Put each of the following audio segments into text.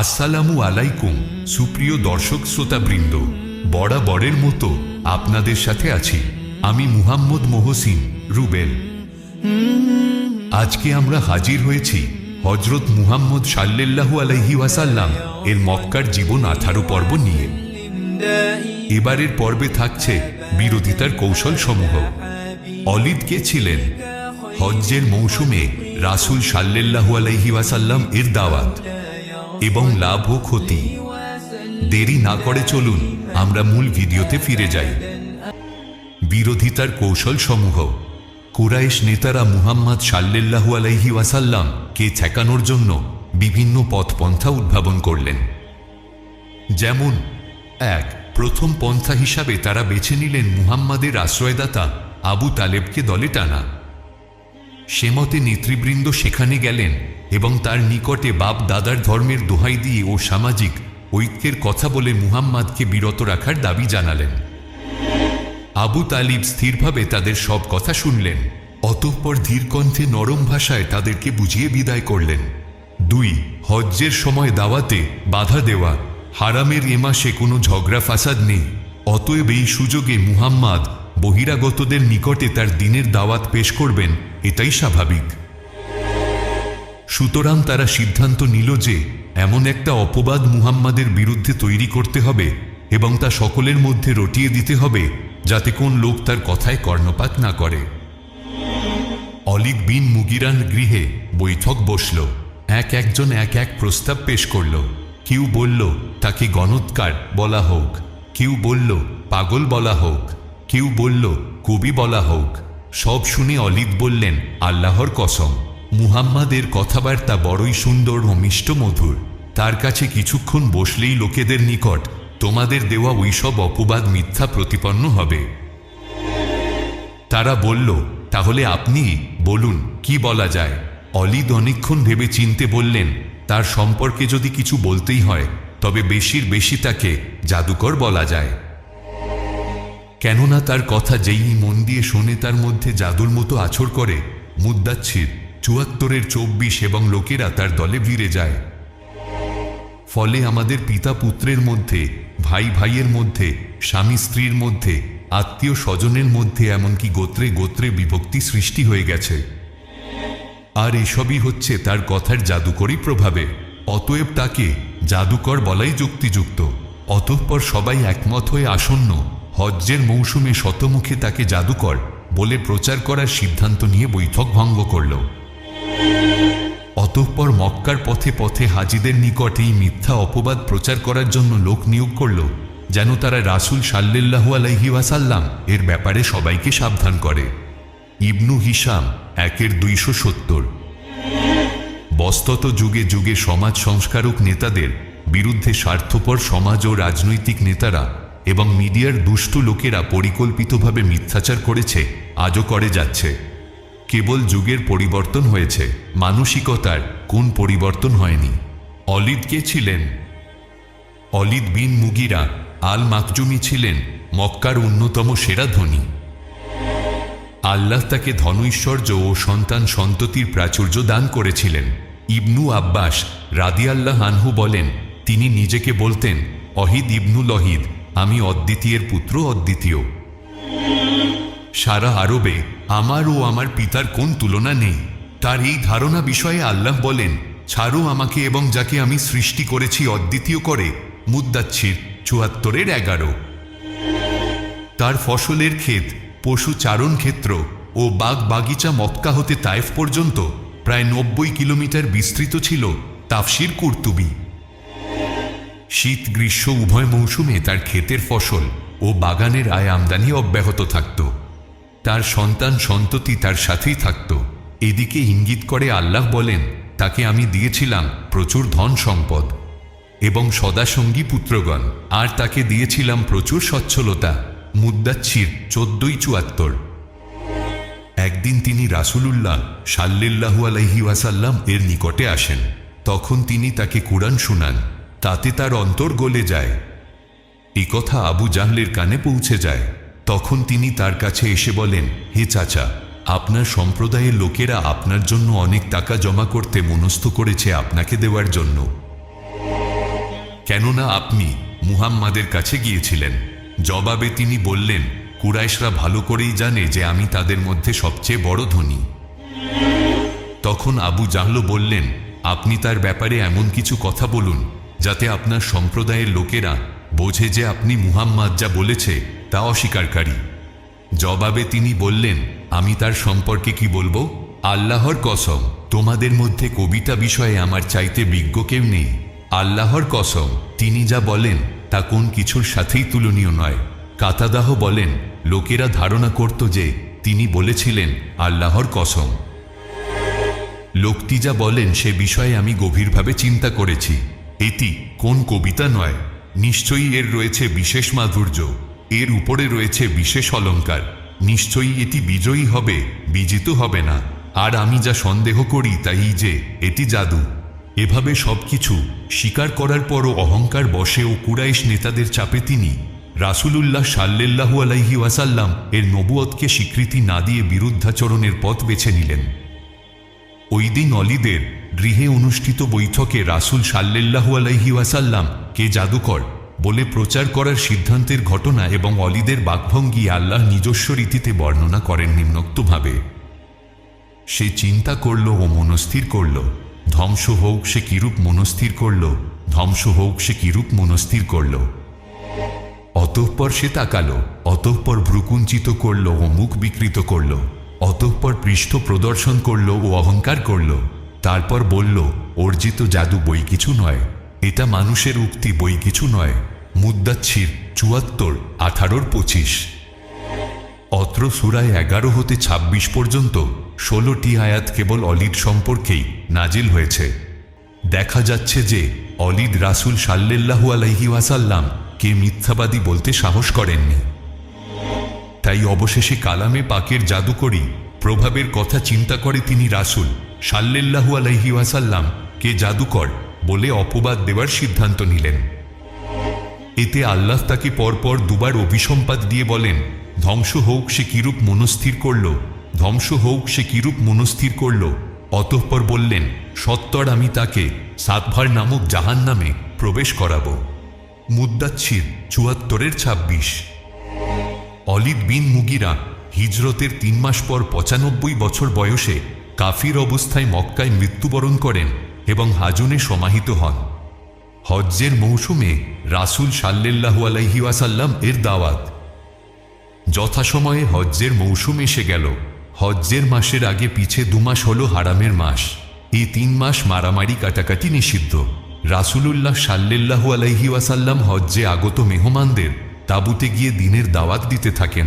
আসসালামু আলাইকুম, সুপ্রিয় দর্শক শ্রোতাবৃন্দ। বরাবরের মতো আপনাদের সাথে আছি। আমি মুহাম্মদ মোহসিন, রুবেল। আজকে আমরা হাজির হয়েছি হজরত মুহাম্মদ সাল্লাল্লাহু আলাইহি ওয়াসাল্লাম এর মক্কার জীবন আঠারো পর্ব নিয়ে। এবারের পর্বে থাকছে বিরোধিতার কৌশল সমূহ অলিদ কে ছিলেন হজ্জের মৌসুমে রাসুল সাল্লাল্লাহু আলাইহি ওয়াসাল্লাম এর দাওয়াত। এবং লাভ ও ক্ষতি। দেরি না করে চলুন, আমরা মূল ভিডিওতে ফিরে যাই। বিরোধিতার কৌশল সমূহ কুরাইশ নেতারা মুহাম্মদ সাল্লাল্লাহু আলাইহি ওয়াসাল্লাম কে ঠেকানোর জন্য বিভিন্ন পথপন্থা উদ্ভাবন করলেন। যেমন, এক, প্রথম পন্থা হিসাবে তারা বেছে নিলেন মুহাম্মাদের আশ্রয়দাতা আবু তালেবকে দলে টানা। সেমতে নেতৃবৃন্দ সেখানে গেলেন এবং তার নিকটে বাপ দাদার ধর্মের দোহাই দিয়ে ও সামাজিক ঐক্যের কথা বলে মুহাম্মাদকে বিরত রাখার দাবি জানালেন। আবু তালিব স্থিরভাবে তাদের সব কথা শুনলেন। অতঃপর ধীরকণ্ঠে নরম ভাষায় তাদেরকে বুঝিয়ে বিদায় করলেন। দুই, হজ্জের সময় দাওয়াতে বাধা দেওয়া। হারামের এ মাসে কোনো ঝগড়া ফাসাদ নেই। অতএব এই সুযোগে মুহাম্মাদ বহিরাগতদের নিকটে তার দিনের দাওয়াত পেশ করবেন, এটাই স্বাভাবিক। সুতরাং তারা সিদ্ধান্ত নিল যে এমন একটা অপবাদ মুহাম্মাদের বিরুদ্ধে তৈরি করতে হবে এবং তা সকলের মধ্যে রটিয়ে দিতে হবে যাতে কোন লোক তার কথায় কর্ণপাত না করে। অলিক বিন মুগিরান গৃহে বৈঠক বসল। এক একজন এক এক প্রস্তাব পেশ করল। কেউ বলল, তাকে গণৎকার বলা হোক। কেউ বলল, পাগল বলা হোক। কেউ বলল, কবি বলা হোক। সব শুনে অলিদ বললেন, আল্লাহর কসম। মুহাম্মাদের কথাবার্তা বড়ই সুন্দর ও মিষ্ট মধুর। তার কাছে কিছুক্ষণ বসলেই লোকেদের নিকট, তোমাদের দেওয়া ওইসব অপবাদ মিথ্যা প্রতিপন্ন হবে। তারা বলল, তাহলে আপনি বলুন, কি বলা যায়? অলিদ অনেকক্ষণ ভেবে চিনতে বললেন, তার সম্পর্কে যদি কিছু বলতেই হয়, তবে বেশির বেশি তাকে জাদুকর বলা যায়। কেননা তার কথা যেই মন দিয়ে শোনে, তার মধ্যে জাদুর মতো আছর করে মুদ্দাচ্ছির চুয়াত্তরের চব্বিশ এবং লোকেরা তার দলে ভিড়ে যায়। ফলে আমাদের পিতা পুত্রের মধ্যে, ভাই ভাইয়ের মধ্যে, স্বামী স্ত্রীর মধ্যে, আত্মীয় স্বজনের মধ্যে এমনকি গোত্রে গোত্রে বিভক্তি সৃষ্টি হয়ে গেছে। আর এসবই হচ্ছে তার কথার জাদুকরী প্রভাবে। অতএব তাকে জাদুকর বলাই যুক্তিযুক্ত। অতঃপর সবাই একমত হয়ে আসন্ন। হজ্জের মৌসুমে শতমুখে তাকে জাদুকর বলে প্রচার করার সিদ্ধান্ত নিয়ে বৈঠক ভঙ্গ করল। অতঃপর মক্কার পথে পথে হাজিদের নিকট এই মিথ্যা অপবাদ প্রচার করার জন্য লোক নিয়োগ করল, যেন তারা রাসুল সাল্লাল্লাহু আলাইহি ওয়াসাল্লাম এর ব্যাপারে সবাইকে সাবধান করে। ইবনু হিসাম একের দুইশো সত্তর। বস্তত যুগে যুগে সমাজ সংস্কারক নেতাদের বিরুদ্ধে স্বার্থপর সমাজ ও রাজনৈতিক নেতারা এবং মিডিয়ার দুষ্টু লোকেরা পরিকল্পিতভাবে মিথ্যাচার করেছে, আজও করে যাচ্ছে। কেবল যুগের পরিবর্তন হয়েছে। মানসিকতার কোন পরিবর্তন হয়নি। অলিদ কে ছিলেন? অলিদ বিন মুগিরা আল মাকজুমি ছিলেন মক্কার অন্যতম সেরা ধনী। আল্লাহ তাকে ধনৈশ্বর্য ও সন্তান সন্ততির প্রাচুর্য দান করেছিলেন। ইবনু আব্বাস রাদিয়াল্লাহ আনহু বলেন, তিনি নিজেকে বলতেন, অহিদ ইবনুল অহিদ আমি অদ্বিতীয়ের পুত্র অদ্বিতীয়। সারা আরবে আমার ও আমার পিতার কোন তুলনা নেই। তার এই ধারণা বিষয়ে আল্লাহ বলেন, ছাড়ো আমাকে এবং যাকে আমি সৃষ্টি করেছি অদ্বিতীয় করে মুদ্দাচ্ছির চুয়াত্তরের এগারো। তার ফসলের ক্ষেত, পশু চারণ ক্ষেত্র ও বাগ বাগিচা মক্কা হতে তায়েফ পর্যন্ত প্রায় নব্বই কিলোমিটার বিস্তৃত ছিল তাফসির কুর্তুবি। শীত, গ্রীষ্ম, উভয় মৌসুমে তার ক্ষেতের ফসল ও বাগানের আয় আমদানি অব্যাহত থাকত। তার সন্তান সন্ততি তার সাথেই থাকত। এদিকে ইঙ্গিত করে আল্লাহ বলেন, তাকে আমি দিয়েছিলাম প্রচুর ধন সম্পদ এবং সদাসঙ্গী পুত্রগণ, আর তাকে দিয়েছিলাম প্রচুর সচ্ছলতা। মুদ্দাচ্ছির চোদ্দই চুয়াত্তর। একদিন তিনি রাসূলুল্লাহ সাল্লিল্লাহু আলাইহি ওয়াসাল্লাম এর নিকটে আসেন। তখন তিনি তাকে কুরআন শুনান, তাতে তার অন্তর গলে যায়। এ কথা আবু জাহলের কানে পৌঁছে যায়। তখন তিনি তার কাছে এসে বলেন, হে চাচা, আপনার সম্প্রদায়ের লোকেরা আপনার জন্য অনেক টাকা জমা করতে মনস্থ করেছে আপনাকে দেওয়ার জন্য। কেননা আপনি মুহাম্মাদের কাছে গিয়েছিলেন। জবাবে তিনি বললেন, কুরাইশরা ভালো করেই জানে যে আমি তাদের মধ্যে সবচেয়ে বড় ধনী। তখন আবু জাহলো বললেন, আপনি তার ব্যাপারে এমন কিছু কথা বলুন, যাতে আপনার সম্প্রদায়ের লোকেরা বোঝে যে আপনি মুহাম্মদ যা বলেছে তা অস্বীকারী। জবাবে তিনি বললেন, আমি তার সম্পর্কে কি বলব? আল্লাহর কসম, তোমাদের মধ্যে কবিতা বিষয়ে আমার চাইতে বিজ্ঞ কেউ নেই। আল্লাহর কসম, তিনি যা বলেন তা কোন কিছুর সাথেই তুলনীয় নয়। কাতাদাহ বলেন, লোকেরা ধারণা করত যে তিনি বলেছিলেন আল্লাহর কসম। লোকটি যা বলেন সে বিষয়ে আমি গভীরভাবে চিন্তা করেছি। এটি কোন কবিতা নয়? নিশ্চয়ই এর রয়েছে বিশেষ মাধুর্য, এর উপরে রয়েছে বিশেষ অলঙ্কার। নিশ্চয়ই এটি বিজয়ী হবে, বিজিত হবে না। আর আমি যা সন্দেহ করি তাই যে, এটি জাদু। এভাবে সবকিছু স্বীকার করার পরও অহংকার বসে ও কুরাইশ নেতাদের চাপে তিনি রাসূলুল্লাহ সাল্লাল্লাহু আলাইহি ওয়াসাল্লাম এর নবুয়তকে স্বীকৃতি না দিয়ে বিরুদ্ধাচরণের পথ বেছে নিলেন। ওই দিন অলিদের গৃহে অনুষ্ঠিত বৈঠকে রাসুল সাল্লাল্লাহু আলাইহি ওয়াসাল্লাম কে জাদুকর বলে প্রচার করার সিদ্ধান্তের ঘটনা এবং অলিদের বাকভঙ্গি আল্লাহ নিজস্ব রীতিতে বর্ণনা করেন নিম্নোক্তভাবে। সে চিন্তা করল ও মনস্থির করল। ধ্বংস হোক সে কিরূপ মনস্থির করল, ধ্বংস হোক সে কিরূপ মনস্থির করল। অতঃপর সে তাকালো, অতঃপর ভ্রুকুঞ্চিত করল ও মুখ বিকৃত করল, অতঃপর পৃষ্ঠ প্রদর্শন করল ও অহংকার করল। তারপর বলল, অর্জিত জাদু বই কিছু নয়। এটা মানুষের উক্তি বই কিছু নয়। মুদ্দাচ্ছির চুয়াত্তর, আঠারোর পঁচিশ। অত্র সুরায় এগারো হতে ২৬ পর্যন্ত ষোলোটি আয়াত কেবল অলিদ সম্পর্কেই নাজিল হয়েছে। দেখা যাচ্ছে যে অলিদ রাসুল সাল্লাল্লাহু আলাইহি ওয়াসাল্লাম কে মিথ্যাবাদী বলতে সাহস করেননি। তাই অবশেষে কালামে পাকের জাদুকরি প্রভাবের কথা চিন্তা করে তিনি রাসুল সাল্লাল্লাহু আলাইহি ওয়াসাল্লাম কে জাদুকর বলে অপবাদ দেওয়ার সিদ্ধান্ত নিলেন। এতে আল্লাহ তাকে পরপর দুবার অভিসম্পাদ দিয়ে বলেন, ধ্বংস হোক সে কিরূপ মনস্থির করল, ধ্বংস হোক সে কিরূপ মনস্থির করল। অতঃপর বললেন, সত্তর আমি তাকে সাতভার নামক জাহান নামে প্রবেশ করাব। মুদ্দাচ্ছির চুয়াত্তরের ছাব্বিশ। অলিদ বিন মুগিরা হিজরতের তিন মাস পর পঁচানব্বই বছর বয়সে কাফির অবস্থায় মক্কায় মৃত্যুবরণ করেন। এবং হাজনে সমাহিত হন। হজ্জের মৌসুমে রাসুল সাল্লাল্লাহু আলাইহি ওয়াসাল্লাম এর দাওয়াত। যথাসময়ে হজ্জের মৌসুম এসে গেল। হজ্জের মাসের আগে পিছে দুমাস হল হারামের মাস। এই তিন মাস মারামারি কাটাকাটি নিষিদ্ধ। রাসূলুল্লাহ সাল্লাল্লাহু আলাইহি ওয়াসাল্লাম হজ্জে আগত মেহমানদের তাঁবুতে গিয়ে দিনের দাওয়াত দিতে থাকেন।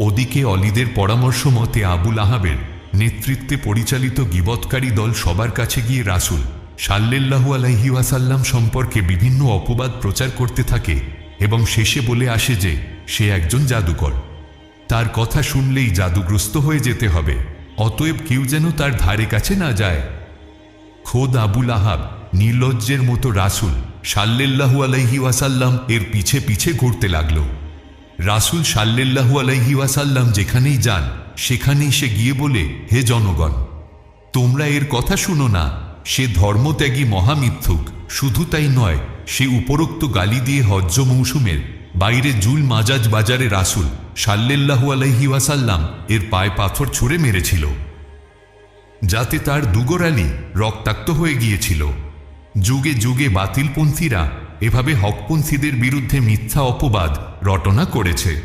ওদিকে অলিদের পরামর্শ মতে আবুল আহাবের নেতৃত্বে পরিচালিত গিবৎকারী দল সবার কাছে গিয়ে রাসুল সাল্লাল্লাহু আলাইহি ওয়াসাল্লাম সম্পর্কে বিভিন্ন অপবাদ প্রচার করতে থাকে এবং শেষে বলে আসে যে সে একজন জাদুকর। তার কথা শুনলেই জাদুগ্রস্ত হয়ে যেতে হবে, অতএব কেউ যেন তার ধারে কাছে না যায়। খোদ আবুল আহাব নির্লজ্জের মতো রাসুল সাল্লাল্লাহু আলাইহি ওয়াসাল্লাম এর পিছে পিছে ঘুরতে লাগল। রাসুল সাল্লাল্লাহু আলাইহি ওয়াসাল্লাম যেখানেই যান, সেখানেই সে গিয়ে বলে, হে জনগণ, তোমরা এর কথা শুনো না। সে ধর্মত্যাগী মহামিথ্যুক। শুধু তাই নয়, সে উপরোক্ত গালি দিয়ে হজ্জ মৌসুমের, বাইরে জুল মাজাজ বাজারে রাসুল সাল্লাল্লাহু আলাইহি ওয়াসাল্লাম এর পায়ে পাথর ছুঁড়ে মেরেছিল, যাতে তার দুগোড়ালি রক্তাক্ত হয়ে গিয়েছিল। যুগে যুগে বাতিলপন্থীরা এভাবে হকপন্থীদের বিরুদ্ধে মিথ্যা অপবাদ রটনা করেছে।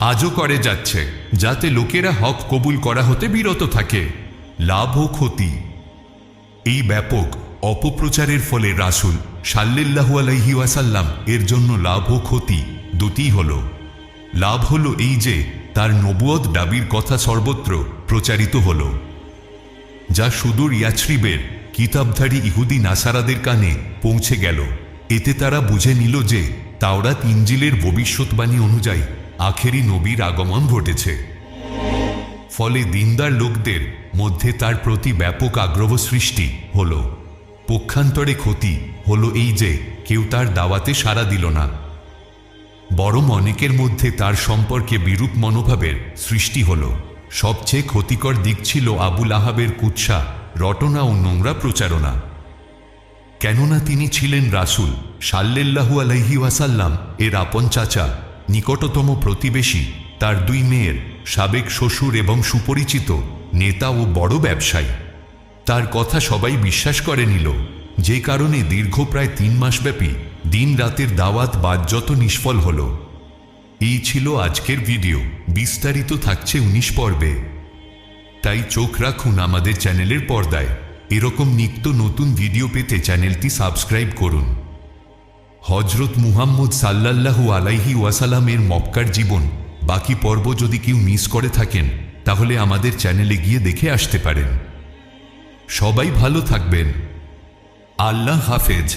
আজও করে যাচ্ছে, যাতে লোকেরা হক কবুল করা হতে বিরত থাকে। লাভ ও ক্ষতি। এই ব্যাপক অপপ্রচারের ফলে রাসুল সাল্লাল্লাহু আলাইহি ওয়াসাল্লাম এর জন্য লাভ ও ক্ষতি দুটিই হল। লাভ হলো এই যে, তার নবুয়ত দাবির কথা সর্বত্র প্রচারিত হল। যা সুদূর ইয়াছরিবের কিতাবধারী ইহুদি নাসারাদের কানে পৌঁছে গেল। এতে তারা বুঝে নিল যে তাওরাত ইঞ্জিলের ভবিষ্যৎবাণী অনুযায়ী আখেরি নবীর আগমন ঘটেছে। ফলে দিনদার লোকদের মধ্যে তার প্রতি ব্যাপক আগ্রহ সৃষ্টি হল। পক্ষান্তরে ক্ষতি হল এই যে, কেউ তার দাওয়াতে সাড়া দিল না। বরং অনেকের মধ্যে তার সম্পর্কে বিরূপ মনোভাবের সৃষ্টি হল। সবচেয়ে ক্ষতিকর দিক ছিল আবুল আহাবের কুৎসা, রটনা ও নোংরা প্রচারণা। কেননা তিনি ছিলেন রাসূল সাল্লেল্লাহু আলাইহি ওয়াসাল্লাম এর আপন চাচা, নিকটতম প্রতিবেশী, তার দুই মেয়ের সাবেক শ্বশুর এবং সুপরিচিত নেতা ও বড় ব্যবসায়ী। তার কথা সবাই বিশ্বাস করে নিল, যে কারণে দীর্ঘ প্রায় তিন মাসব্যাপী দিন রাতের দাওয়াত বাজ্যত নিষ্ফল হল। এই ছিল আজকের ভিডিও, বিস্তারিত থাকছে উনিশ পর্বে। তাই চোখ রাখুন আমাদের চ্যানেলের পর্দায়। এরকম নিত্য নতুন ভিডিও পেতে চ্যানেলটি সাবস্ক্রাইব করুন। হজরত মুহাম্মদ সাল্লাল্লাহু আলাইহি ওয়াসালামের মক্কার জীবন, বাকি পর্ব যদি কেউ মিস করে থাকেন, তাহলে আমাদের চ্যানেলে গিয়ে দেখে আসতে পারেন। সবাই ভালো থাকবেন। আল্লাহ হাফেজ।